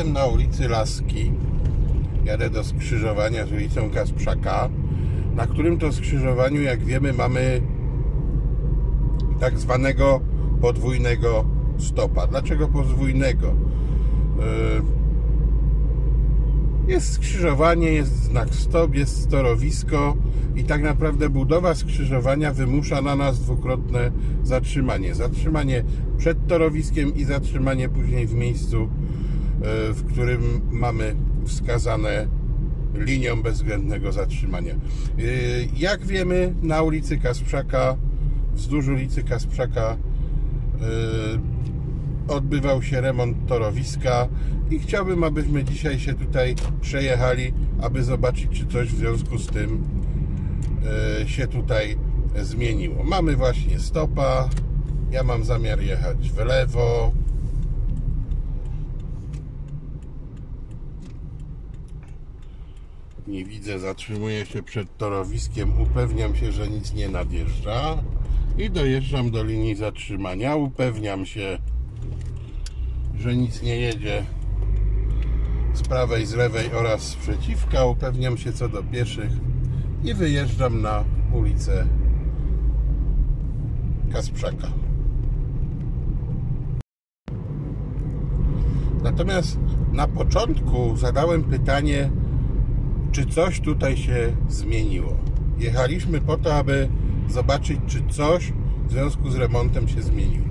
jestem na ulicy Laski. Jadę do skrzyżowania z ulicą Kasprzaka, na którym to skrzyżowaniu, jak wiemy, mamy tak zwanego podwójnego stopa. Dlaczego podwójnego? Yy, Jest skrzyżowanie, jest znak stop, jest torowisko i tak naprawdę budowa skrzyżowania wymusza na nas dwukrotne zatrzymanie. Zatrzymanie przed torowiskiem i zatrzymanie później w miejscu, w którym mamy wskazane linią bezwzględnego zatrzymania. Yy, Jak wiemy, na ulicy Kasprzaka, wzdłuż ulicy Kasprzaka yy, odbywał się remont torowiska i chciałbym, abyśmy dzisiaj się tutaj przejechali, aby zobaczyć, czy coś w związku z tym się tutaj zmieniło. Mamy właśnie stopa, ja mam zamiar jechać w lewo. Nie widzę, zatrzymuję się przed torowiskiem, upewniam się, że nic nie nadjeżdża i dojeżdżam do linii zatrzymania, upewniam się, że nic nie jedzie z prawej, z lewej oraz z przeciwka, upewniam się co do pieszych i wyjeżdżam na ulicę Kasprzaka. Natomiast na początku zadałem pytanie, czy coś tutaj się zmieniło. Jechaliśmy po to, aby zobaczyć, czy coś w związku z remontem się zmieniło.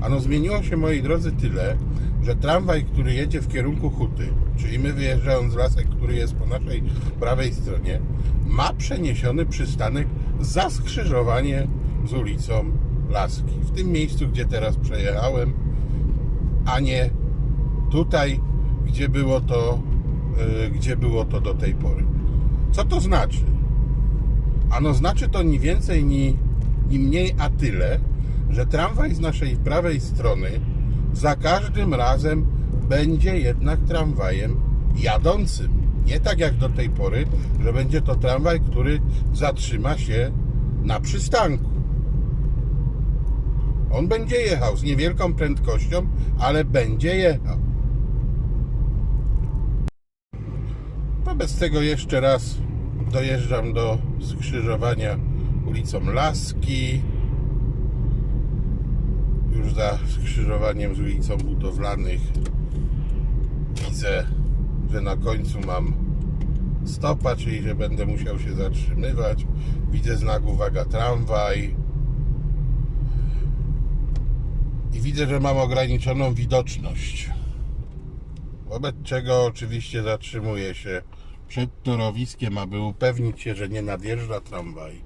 Ano zmieniło się, moi drodzy, tyle, że tramwaj, który jedzie w kierunku Huty, czyli my wyjeżdżając z lasek, który jest po naszej prawej stronie, ma przeniesiony przystanek za skrzyżowanie z ulicą Laski. W tym miejscu, gdzie teraz przejechałem, a nie tutaj, gdzie było to, gdzie było to do tej pory. Co to znaczy? Ano znaczy to ni więcej, ni, ni mniej, a tyle, że tramwaj z naszej prawej strony za każdym razem będzie jednak tramwajem jadącym. Nie tak jak do tej pory, że będzie to tramwaj, który zatrzyma się na przystanku. On będzie jechał z niewielką prędkością, ale będzie jechał. Wobec tego jeszcze raz dojeżdżam do skrzyżowania ulicą Laski. Już za skrzyżowaniem z ulicą Budowlanych widzę, że na końcu mam stopa, czyli że będę musiał się zatrzymywać. Widzę znak uwaga tramwaj. I widzę, że mam ograniczoną widoczność. Wobec czego oczywiście zatrzymuję się przed torowiskiem, aby upewnić się, że nie nadjeżdża tramwaj.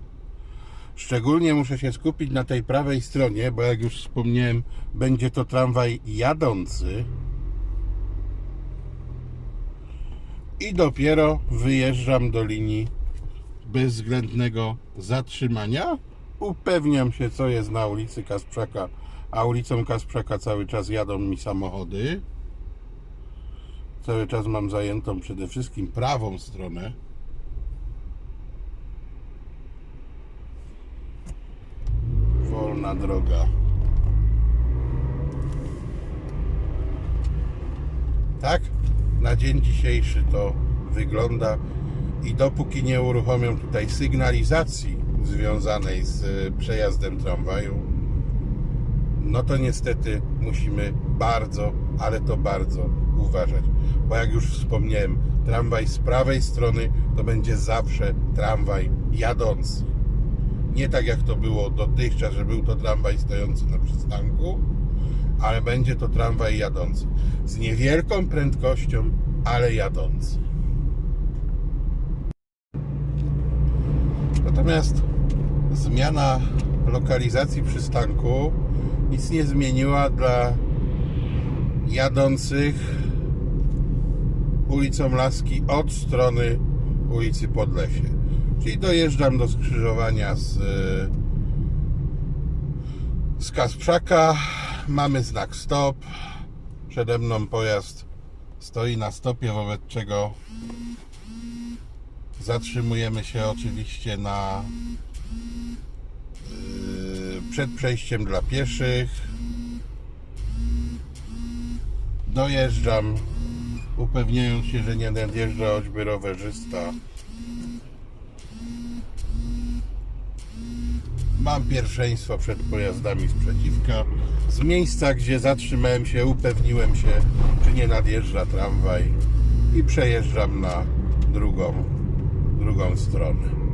Szczególnie muszę się skupić na tej prawej stronie, bo jak już wspomniałem, będzie to tramwaj jadący. I dopiero wyjeżdżam do linii bezwzględnego zatrzymania. Upewniam się, co jest na ulicy Kasprzaka, a ulicą Kasprzaka cały czas jadą mi samochody. Cały czas mam zajętą przede wszystkim prawą stronę. Wolna droga. Tak? Na dzień dzisiejszy to wygląda i dopóki nie uruchomią tutaj sygnalizacji związanej z e, przejazdem tramwaju, no to niestety musimy bardzo, ale to bardzo uważać. Bo jak już wspomniałem, tramwaj z prawej strony to będzie zawsze tramwaj jadący. Nie tak jak to było dotychczas, że był to tramwaj stojący na przystanku, ale będzie to tramwaj jadący. Z niewielką prędkością, ale jadący. Natomiast zmiana lokalizacji przystanku nic nie zmieniła dla jadących ulicą Laski od strony ulicy Podlesie. Czyli dojeżdżam do skrzyżowania z, z Kasprzaka. Mamy znak stop. Przede mną pojazd stoi na stopie, wobec czego zatrzymujemy się oczywiście na yy, przed przejściem dla pieszych. Dojeżdżam upewniając się, że nie nadjeżdża choćby rowerzysta. Mam pierwszeństwo przed pojazdami sprzeciwka. Z miejsca, gdzie zatrzymałem się, upewniłem się, czy nie nadjeżdża tramwaj i przejeżdżam na drugą, drugą stronę.